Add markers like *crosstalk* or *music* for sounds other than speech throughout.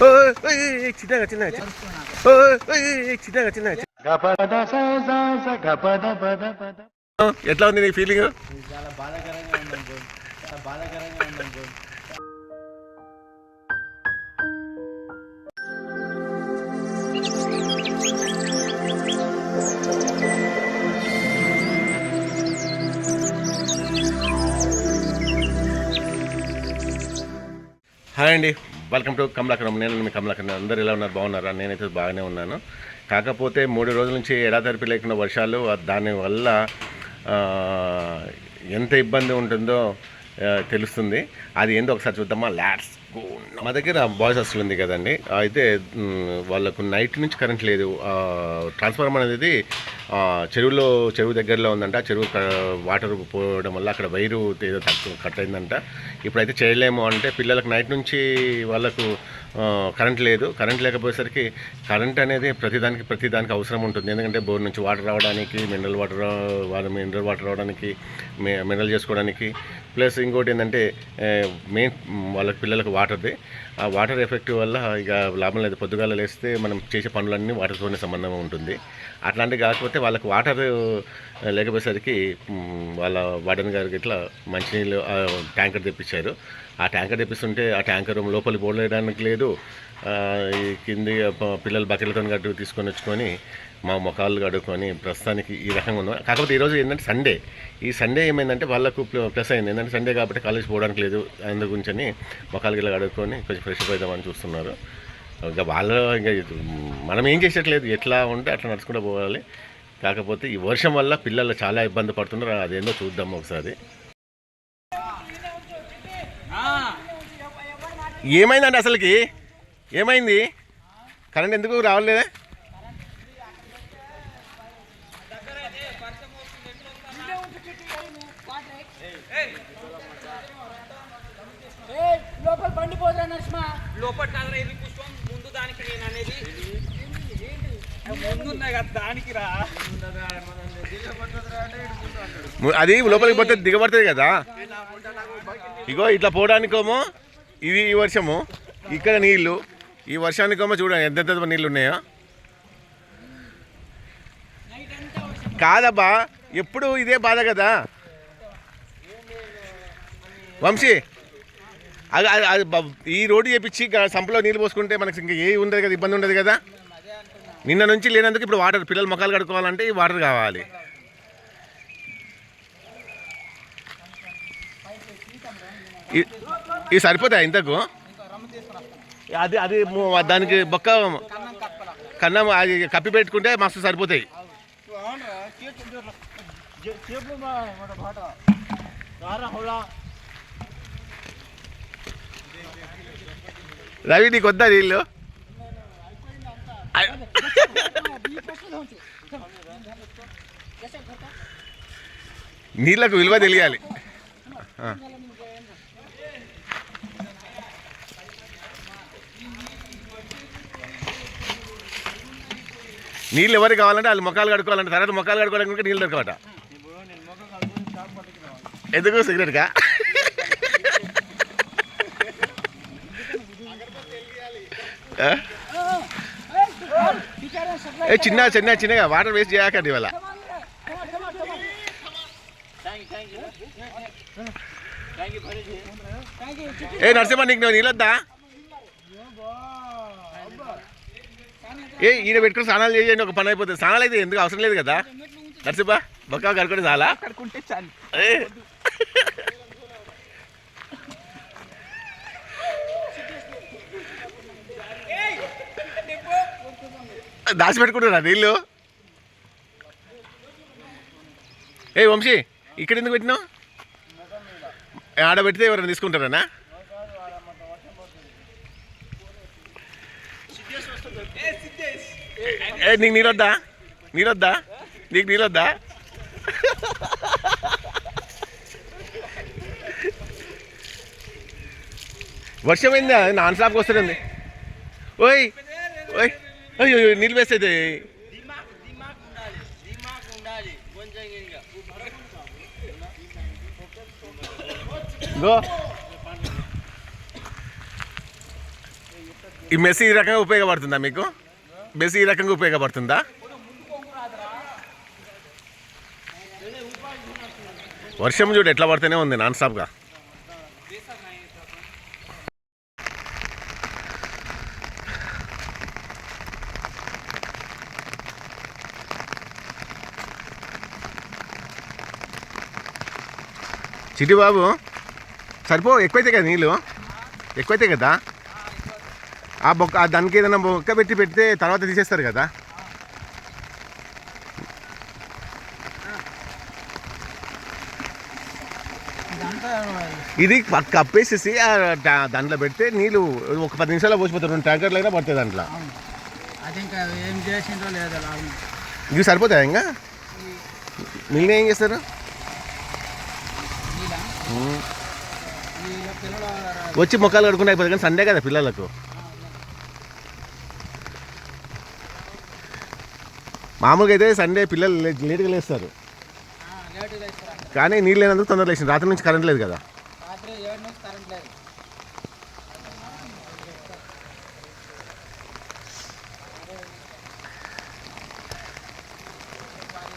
ఓయ్, చిన్నగా చిన్నగా ఓయ్, చిన్నగా చిన్నగా ఎట్లా ఉంది నీ ఫీలింగ్ చాలా బాధాకరంగా ఉంది చాలా బాధాకరంగా ఉంది హాయ్ అండి. వెల్కమ్ టు కమలాకరం నేను మీ కమలాకరం అందరు ఎలా ఉన్నారు? బాగున్నారా? నేనైతే బాగానే ఉన్నాను. కాకపోతే మూడు రోజుల నుంచి ఎడాతెరిపి లేకుండా వర్షాలు దానివల్ల ఎంత ఇబ్బంది ఉంటుందో తెలుస్తుంది. అది ఏందో ఒకసారి చూద్దామా? లాట్స్ మా దగ్గర బాయ్స్ హాస్టల్ ఉంది కదండి. అయితే వాళ్ళకు నైట్ నుంచి కరెంట్ లేదు. ట్రాన్స్ఫార్మర్ అనేది చెరువులో చెరువు దగ్గరలో ఉందంట. చెరువు వాటర్ పోవడం వల్ల అక్కడ వైరు ఏదో తక్కువ కట్ అయిందంట. ఇప్పుడైతే చేయలేము అంటే పిల్లలకు నైట్ నుంచి వాళ్ళకు కరెంట్ లేదు. కరెంట్ లేకపోయేసరికి కరెంట్ అనేది ప్రతిదానికి ప్రతిదానికి అవసరం ఉంటుంది. ఎందుకంటే బోర్ నుంచి వాటర్ రావడానికి మినరల్ వాటర్ వాళ్ళ మినరల్ వాటర్ రావడానికి మినరల్ చేసుకోవడానికి. ప్లస్ ఇంకోటి ఏంటంటే మెయిన్ వాళ్ళ పిల్లలకు వాటర్ది. ఆ వాటర్ ఎఫెక్ట్ వల్ల ఇక లాభం లేదు. పొద్దుగాల లేస్తే మనం చేసే పనులన్నీ వాటర్తోనే సంబంధం ఉంటుంది. అట్లాంటివి కాకపోతే వాళ్ళకి వాటర్ లేకపోయేసరికి వాళ్ళ వార్డెన్ గారికి ఇట్లా మంచినీళ్ళు ట్యాంకర్ తెప్పించారు. ఆ ట్యాంకర్ తెప్పిస్తుంటే ఆ ట్యాంకర్ లోపలికి పోలేయడానికి లేదు. ఈ కింది పిల్లలు బకెట్లతో గడ్డు తీసుకొని వచ్చుకొని మా ముఖాలు కడుక్కొని ప్రస్తుతానికి ఈ రకంగా ఉన్నాం. కాకపోతే ఈరోజు ఏంటంటే సండే. ఈ సండే ఏమైందంటే వాళ్ళకు ప్లస్ అయింది. ఏంటంటే సండే కాబట్టి కాలేజ్ పోవడానికి లేదు. అందు గురించి ముఖాలు గిల్ల కడుక్కొని కొంచెం ఫ్రెష్ అప్ అవుదామని చూస్తున్నారు. ఇంకా వాళ్ళ ఇంకా మనం ఏం చేసేట్లేదు. ఎట్లా ఉంటే అట్లా నడుచుకుంటూ పోవాలి. కాకపోతే ఈ వర్షం వల్ల పిల్లలు చాలా ఇబ్బంది పడుతున్నారు. అదేందో చూద్దాం ఒకసారి. ఏమైందండి అసలుకి? ఏమైంది? కరెంట్ ఎందుకు రావట్లేదే? ఏయ్, లోపల బండి పోదురా నరసింహ లోపల కాదురా ఇది పుష్పం ముందు దానికి నేను అనేది ముందు ఉన్నాయి కదా దానికి రా ము- అది లోపలికి పోతే దిగబడుతుంది కదా. ఇగో ఇట్లా పోవడానికేమో. ఇది ఈ వర్షము. ఇక్కడ నీళ్ళు. ఈ వర్షానికేమో చూడండి ఎంత నీళ్ళు ఉన్నాయో. కాదబ్బా ఎప్పుడు ఇదే బాధ కదా. వంశీ అది అది- ఈ రోడ్డు చేపించి సంపలో నీళ్ళు పోసుకుంటే మనకి ఇంకా ఏ ఉండదు కదా ఇబ్బంది ఉండదు కదా. నిన్న నుంచి లేనందుకు ఇప్పుడు వాటర్ పిల్లలు మొక్కలు కడుక్కోవాలంటే ఈ వాటర్ కావాలి. ఈ ఇవి సరిపోతాయి ఇంతకు? అది అది దానికి బొక్క కన్నం అది కప్పి పెట్టుకుంటే మస్తు సరిపోతాయి. రవి నీకు వద్దా నీళ్ళు? నీళ్ళకు విలువ తెలియాలి. నీళ్ళు ఎవరికి కావాలంటే వాళ్ళు మొక్కలు కడుకోవాలంటే తర్వాత మొక్కలు కడుకోవడానికి నీళ్ళు దొరకవట. ఎందుకు? సిగరెట్గా ఏ చిన్న చిన్న చిన్నగా వాటర్ వేస్ట్ చేయకండి ఇవాళ. ఏ నరసింహ నీకు నేను నీళ్ళొద్దా? ఏ ఈయన పెట్టుకుని స్నానాలు చేయండి ఒక పని అయిపోతుంది. స్నానాలు అయితే ఎందుకు అవసరం లేదు కదా? నరసింహ బొక్క కడుకొని చాలా. కడుకుంటే చాలు. ఏ. దాచిపెట్టుకుంటున్నా నీళ్ళు? ఏ వంశీ ఇక్కడ ఎందుకు పెట్టినావు? ఆడ పెడితే ఎవరైనా తీసుకుంటారనా? ఏ నీకు నీరొద్దా? నీరొద్దా? నీకు నీళ్ళొద్దా వర్షం అయిందా నాన్ స్టాప్కి వస్తుంది ఓయ్ ఓయ్ అయ్యో నీళ్ళు వేస్తే గో ఈ మెస్సి ఈ రకంగా ఉపయోగపడుతుందా మీకు? మెస్సి ఈ రకంగా ఉపయోగపడుతుందా? వర్షం చూడు ఎట్లా పడితేనే ఉంది నాన్ స్టాప్గా. చిటి బాబు సరిపో ఎక్కువైతే కదా నీళ్ళు? ఎక్కువైతే కదా? ఆ బొక్క ఆ దానికి ఏదైనా బొక్క పెట్టి పెడితే తర్వాత తీసేస్తారు కదా? ఇది కప్పేసేసి దాంట్లో పెడితే నీళ్ళు ఒక పది నిమిషాలు పోసిపోతారు. రెండు ట్యాంకర్లు అయినా పడతాయి దాంట్లో. ఇవి సరిపోతాయి ఇంకా? మిగిలిన ఏం చేస్తారు? వచ్చి మొక్కలు కడుకుంటే అయిపోతుంది కానీ సండే కదా పిల్లలకు. మామూలుగా అయితే సండే పిల్లలు లేటుగా లేస్తారు. కానీ నీళ్ళు లేనందుకు తొందరగా లేచింది రాత్రి నుంచి కరెంట్ లేదు కదా.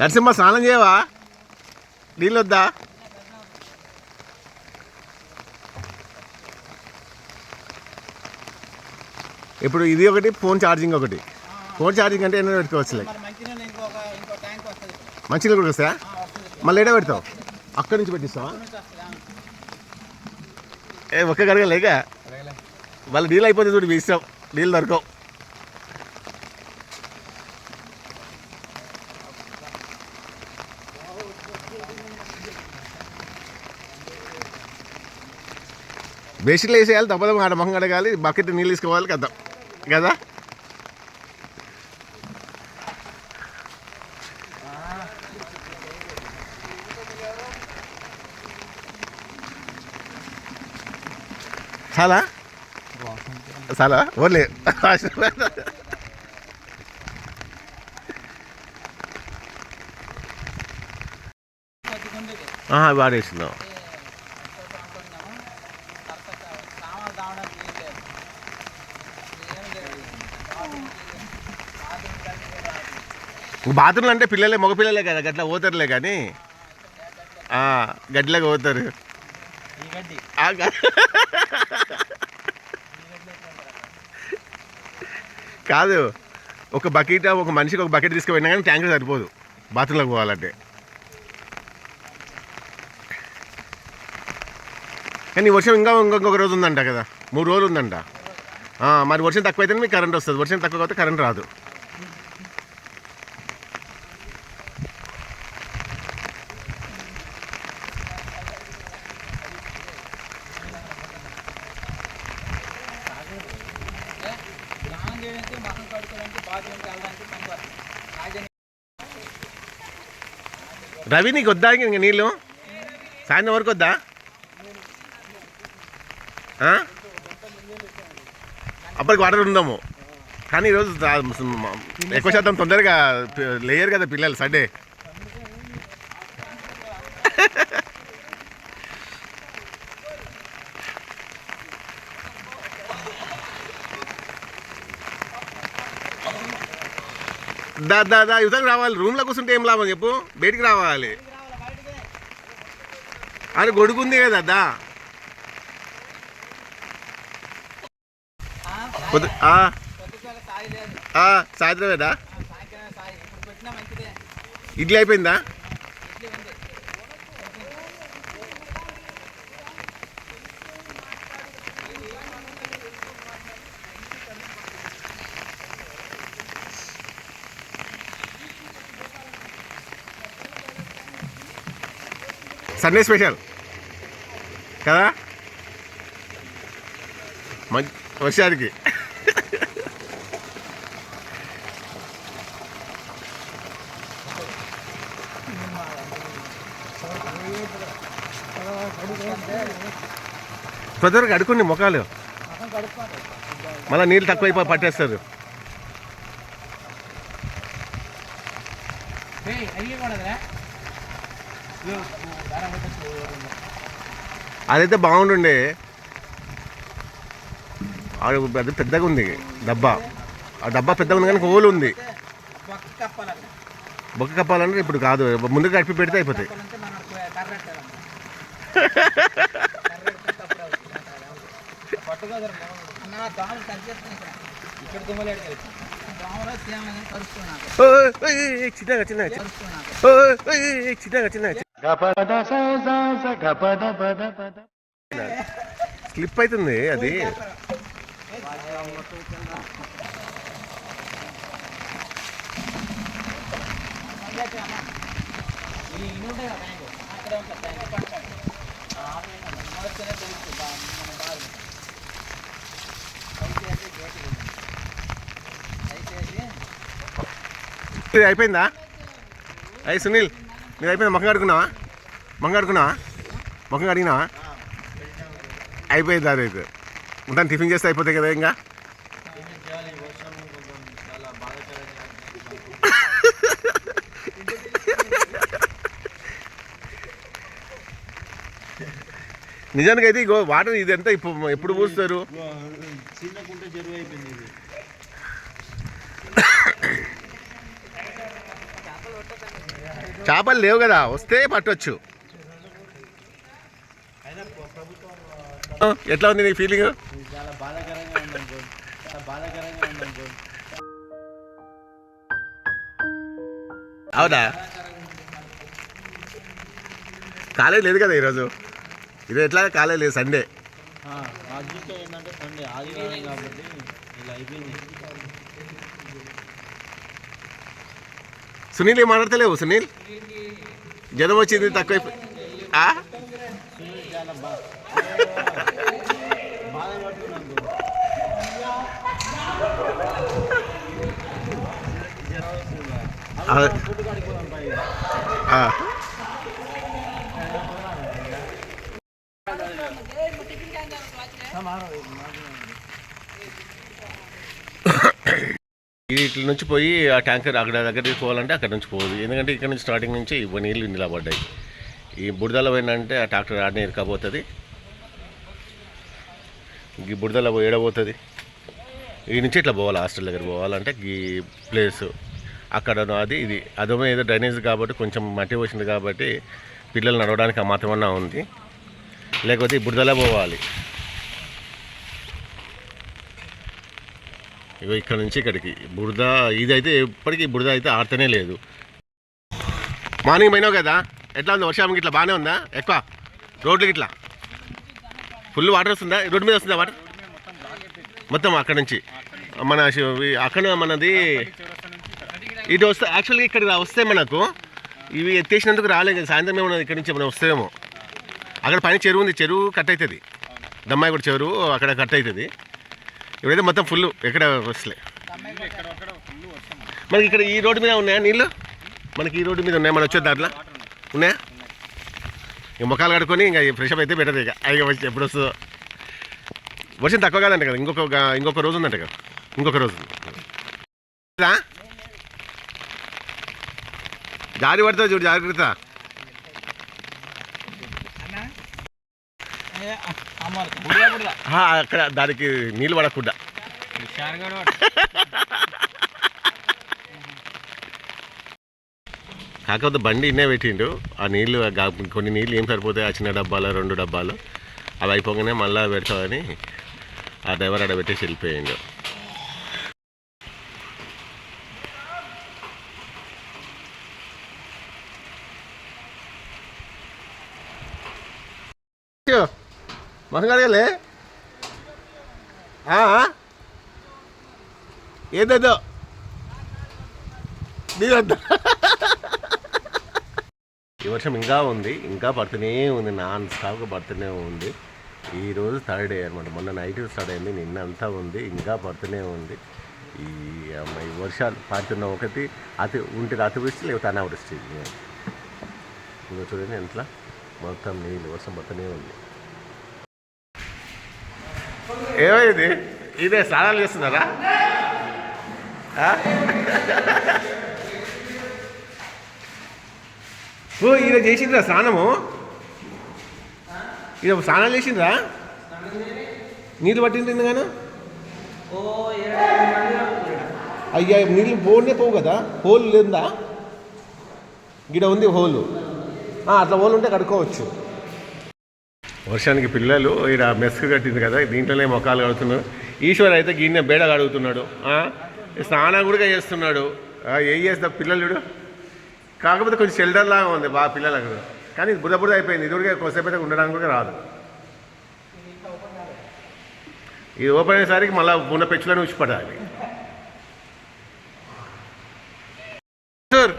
నరసింహ స్నానం చేయవా? నీళ్ళు వద్దా ఇప్పుడు ఇది ఒకటి ఫోన్ ఛార్జింగ్ ఒకటి. ఫోన్ ఛార్జింగ్ అంటే ఎన్నో పెట్టుకోవచ్చులే. మంచిగా కూడా వస్తాయా? మళ్ళీ ఏడా పెడతావు? అక్కడి నుంచి పెట్టిస్తావా. ఏ ఒక్క గడగ లేక? వాళ్ళు డీల్ అయిపోతే చూడు మీ ఇష్టం. డీల్ దొరకవు. బేసిక్లో వేసేయాలి తప్పదు ఆడ మొహం కడగాలి బకెట్ నీళ్ళు తీసుకోవాలి కదా కదా చాలా చాలా ఓన్లీ కొద్దిగా ఉండేది వాడేసినావు అనుకుంటున్నాము తర్వాత సామాన్లు దావడానికి ఏం లేదు ఏం లేదు బాత్రూమ్ బాత్రూమ్ బాత్రూమ్లు అంటే పిల్లలే మగ పిల్లలే కదా గట్లా పోతారులే కానీ. ఆ, పోతారు. కాదు ఒక బకెట్ ఒక మనిషికి ఒక బకెట్ తీసుకుపోయినా కానీ ట్యాంకర్ సరిపోదు. బాత్రూంలోకి పోవాలంటే. కానీ వర్షం ఇంకా ఇంకొక రోజు ఉందంట కదా. మూడు రోజులు ఉందంట. మరి వర్షం తక్కువ అయితేనే మీకు కరెంట్ వస్తుంది. వర్షం తక్కువ అయితే కరెంట్ రాదు స్నానం చేయడానికి మొహం కడుక్కోవడానికి బాత్రూమ్కి వెళ్ళడానికి పని వస్తుంది రాజని రవి నీకు వద్దా ఇంక నీళ్ళు? సాయంత్రం వరకు వద్దా? అప్పటికి వాటర్ ఉందాము. కానీ ఈరోజు ఎక్కువ శాతం తొందరగా లేయరు కదా పిల్లలు సండే అద్దా దా యువతకు రావాలి. రూమ్లో కూర్చుంటే ఏం లాభం చెప్పు? బయటికి రావాలి. అది గొడుగుంది కదా దా పొద్దు సాయంత్రమేనా? ఇడ్లీ అయిపోయిందా? Sunday special. కదా? మంచి వర్షానికి తొందరగా అడుకుని ముఖాలు. మళ్ళీ నీళ్ళు తక్కువైపోయి పట్టేస్తారు. అదైతే బాగుంటుండే. అది పెద్దగా ఉంది డబ్బా. ఆ డబ్బా పెద్దగా ఉంది కానీ హోల్ ఉంది. బొక్క కప్పాలంటే ఇప్పుడు కాదు ముందుగా కడిపి పెడితే అయిపోతాయి. *laughs* చిన్నగా చిన్నగా చిన్నగా చిన్నగా. స్లిప్ అవుతుంది అది. అయిపోయిందా? అయ్యి సునీల్. మీరు అయిపోయిందా మొఖం కడుకున్నావా మొఖం కడుకున్నావా మొఖం కడిగినావా? అయిపోయింది అదే ఉంటాను టిఫిన్ చేస్తే అయిపోతాయి కదా ఇంకా? నిజానికి అయితే ఇగో వాటర్ ఇది ఎంత ఇప్పుడు ఎప్పుడు పూస్తారు చిన్నకుంటే చెరువు అయిపోయింది ఇది చేపలు లేవు కదా వస్తే పట్టొచ్చు. ఎట్లా ఉంది నీ ఫీలింగ్ చాలా బాధాకరంగా చాలా బాధాకరంగా అవునా? కాలేజ్ లేదు కదా ఈరోజు. ఇది ఎట్లా కాలేజ్ లేదు సండే ఏంటంటే సండే ఆదివారం కాబట్టి ఇలా అయిపోయింది. సునీల్ ఏం మాట్లాడతలేవు సునీల్ జ్వరం వచ్చింది తక్కువ ఆ? సునీల్ ఇట్ల వీటి నుంచి పోయి ఆ ట్యాంకర్ అక్కడ దగ్గరికి పోవాలంటే అక్కడ నుంచి పోదు. ఎందుకంటే ఇక్కడ నుంచి స్టార్టింగ్ నుంచి ఇవ్వ నీళ్ళు నిలబడ్డాయి ఈ బుడిదల పోయిందంటే ఆ ట్రాక్టర్ ఆడనే ఇరకపోతుంది ఈ బుడిదల ఏడబోతుంది ఈ నుంచి ఇట్లా పోవాలి హాస్టల్ దగ్గర పోవాలంటే ఈ ప్లేస్. అక్కడ అది ఇది. అదమే ఏదో డ్రైనేజ్ కాబట్టి కొంచెం మట్టి వచ్చింది కాబట్టి పిల్లలు నడవడానికి ఆ మాత్రమన్నా ఉంది. లేకపోతే ఈ బుడదల పోవాలి. ఇగో ఇక్కడ నుంచి ఇక్కడికి. బురద ఇదైతే ఎప్పటికీ బురద అయితే ఆడుతూనే లేదు. మార్నింగ్ పోయినావు కదా? ఎట్లా ఉంది? వర్షం ఇట్లా బాగానే ఉందా? ఎక్కువ? రోడ్లు ఇట్లా ఫుల్ వాటర్ వస్తుందా? రోడ్డు మీద వస్తుందా వాటర్? మొత్తం అక్కడ నుంచి. మన అక్కడ మనది ఇటు వస్తే యాక్చువల్గా ఇక్కడ వస్తే మనకు ఇవి ఎత్తేసినందుకు రాలేదు కదా. సాయంత్రం ఏమన్నా ఇక్కడ నుంచి మనం వస్తేమో అక్కడ పైన చెరువు ఉంది చెరువు కట్ అవుతుంది. దమ్మాయి కూడా చెరువు అక్కడ కట్ అవుతుంది. ఇప్పుడైతే మొత్తం ఫుల్ ఎక్కడ వస్తలే. మనకి ఇక్కడ ఈ రోడ్డు మీద ఉన్నాయా నీళ్ళు? మనకి ఈ రోడ్డు మీద ఉన్నాయా? మనం వచ్చే దాంట్లో ఉన్నాయా? ఇక ముఖాలు కడుక్కొని ఇంకా ఫ్రెష్ అప్ అయితే బెటర్ ఇక. ఇక వచ్చి ఎప్పుడు వస్తుందో. వర్షం తక్కువ కాదంట కదా. ఇంకొక ఇంకొక రోజు ఉందంట కదా. ఇంకొక రోజు. జారి పడుతుంది చూడు జాగ్రత్త. అక్కడ దానికి నీళ్ళు పడకుండా. కాకపోతే బండి ఇన్నే పెట్టిండు. ఆ నీళ్ళు కొన్ని నీళ్ళు ఏం సరిపోతాయి? ఆ చిన్న డబ్బాలు రెండు డబ్బాలు. అవి అయిపోగానే మళ్ళీ పెడతామని ఆ డ్రైవర్ ఆడ పెట్టేసి వెళ్ళిపోయిండు. మహంగాడే ఏదేదో? నీదంతా. ఈ వర్షం ఇంకా ఉంది ఇంకా పడుతూనే ఉంది నాన్ స్టాప్గా పడుతూనే ఉంది. ఈ రోజు థర్డ్ డే అనమాట మొన్న నైట్ స్టార్ట్ అయింది నిన్న అంతా ఉంది ఇంకా పడుతూనే ఉంది. ఈ అమ్మాయి ఈ వర్షాలు పడుతున్న ఒకటి అతి ఉంటే అతివృష్టి లేకపోతే అనావృష్టి. ఇంకా చూడండి ఎంట్లా మొత్తం నీళ్ళు వర్షం పడుతూనే ఉంది. ఏమైంది ఇదే? స్నానాలు చేస్తున్నారా? ఓ ఈయన చేసిండ్రా స్నానము? ఈయన స్నానాలు చేసిండ్రా? నీళ్ళు పట్టింది గాను? అయ్యా నీళ్ళు పోనే పోవు కదా? హోల్ లేదా? గిడ ఉంది హోలు. అట్లా హోల్ ఉంటే కడుక్కోవచ్చు. వర్షానికి పిల్లలు ఇక్కడ మెస్క్ కట్టింది కదా దీంట్లోనే మొక్కలు కడుతున్నారు ఈశ్వర్ అయితే గిన్నె బేడ కడుగుతున్నాడు. స్నానం కూడా చేస్తున్నాడు. ఏ ఏం చేస్తా పిల్లలు చూడు. కాకపోతే కొంచెం షెల్టర్ లాగా ఉంది బాగా పిల్లలకు. కానీ ఇది బురద అయిపోయింది. ఇది కూడా కొద్దిసేపు అయితే ఉండడానికి కూడా రాదు. ఇది ఓపెన్ అయ్యేసరికి మళ్ళీ ఉన్న పెచ్చులోనే ఉచ్చిపడాలి పడాలి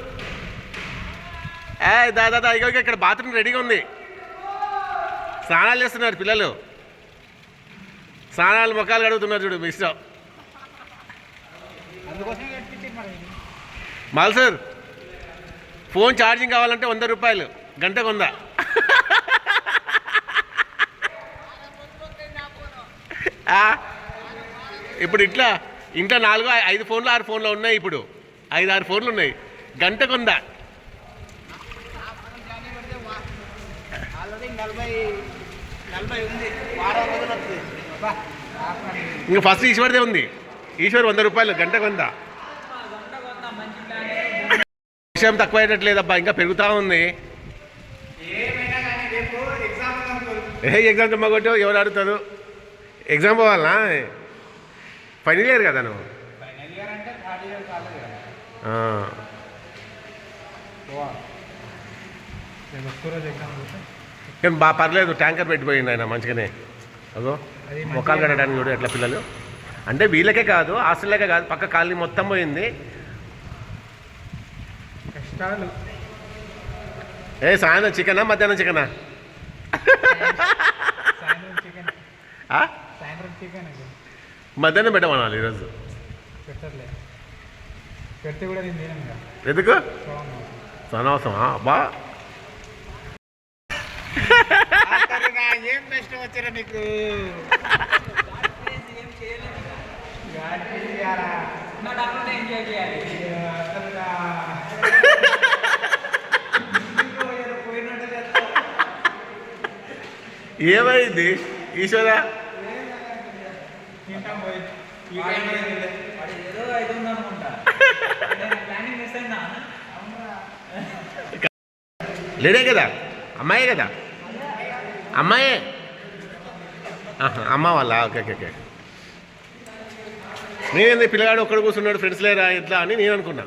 ఏ దాదా ఇక ఇక్కడ బాత్రూమ్ రెడీగా ఉంది. స్నానాలు చేస్తున్నారు పిల్లలు. స్నానాలు ముఖాలు కడుగుతున్నారు చూడు మీ ఇష్టం. మాల్ సార్ ఫోన్ ఛార్జింగ్ కావాలంటే వంద రూపాయలు గంటకు ఆ, ఇప్పుడు ఇట్లా ఇంట్లో నాలుగు ఐదు ఫోన్లు ఆరు ఫోన్లు ఉన్నాయి ఇప్పుడు. ఐదు ఆరు ఫోన్లు ఉన్నాయి. గంటకు వంద. నలభై నలభై ఉంది. వారం రోజులు వస్తుంది. అబ్బా, ఆపండి. ఇంకా ఫస్ట్ ఈశ్వర్దే ఉంది. ఈశ్వర్ వంద రూపాయలు గంటకు వంద. విషయం తక్కువ అయ్యేటట్లేదబ్బా ఇంకా పెరుగుతూ ఉంది. ఏ ఎగ్జామ్ చెమ్మగొట్టావు ఎవరు ఆడుతారు? ఎగ్జామ్ పోవాలనా ఫైనల్ ఇయర్ కదా నువ్వు? ఫైనల్ ఏం బా పర్లేదు ట్యాంకర్ పెట్టిపోయింది ఆయన మంచిగానే. అదో మొక్కలు కట్టడానికి చూడు ఎట్లా పిల్లలు. అంటే వీళ్ళకే కాదు హాస్టల్లకే కాదు పక్క కాలనీ మొత్తం పోయింది. కష్టాలు. ఏ సాయంత్రం చికెనా మధ్యాహ్నం చికెనా? మధ్యాహ్నం పెట్టమనాలి ఈరోజు. ఎందుకు? అనవసరమా బా ఏం వచ్చారా నీకు? ఏమైంది? ఈశ్వరా? లేదే లేడే కదా? అమ్మాయే కదా? అమ్మాయే. అమ్మ వాళ్ళ ఓకే ఓకే ఓకే. నేనేంది పిల్లగాడు ఒక్కడ కూర్చున్నాడు ఫ్రెండ్స్ లేరా ఎట్లా అని నేను అనుకున్నా.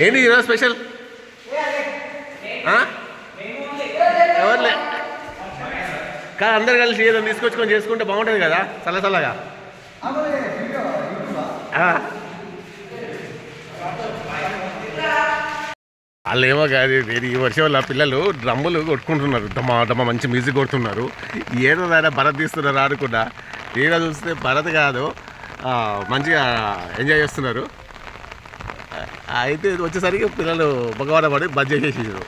ఏంటి ఈరోజు స్పెషల్? ఎవరులే? కాదు అందరు కలిసి ఏదో తీసుకొచ్చుకొని చేసుకుంటే బాగుంటుంది కదా చల్ల చల్లగా వాళ్ళేమో వాళ్ళు ఏమో కాదు ఈ వర్షం వల్ల పిల్లలు డ్రమ్ములు కొట్టుకుంటున్నారు. దమ్మ దమ్మ మంచి మ్యూజిక్ కొడుతున్నారు. ఏదో దాని భరత్ తీస్తున్నారు ఆడుకుండా తీరా చూస్తే భరత్ కాదు మంచిగా ఎంజాయ్ చేస్తున్నారు. అయితే వచ్చేసరికి పిల్లలు బగవాడ పడి బజ్ చేసేసారు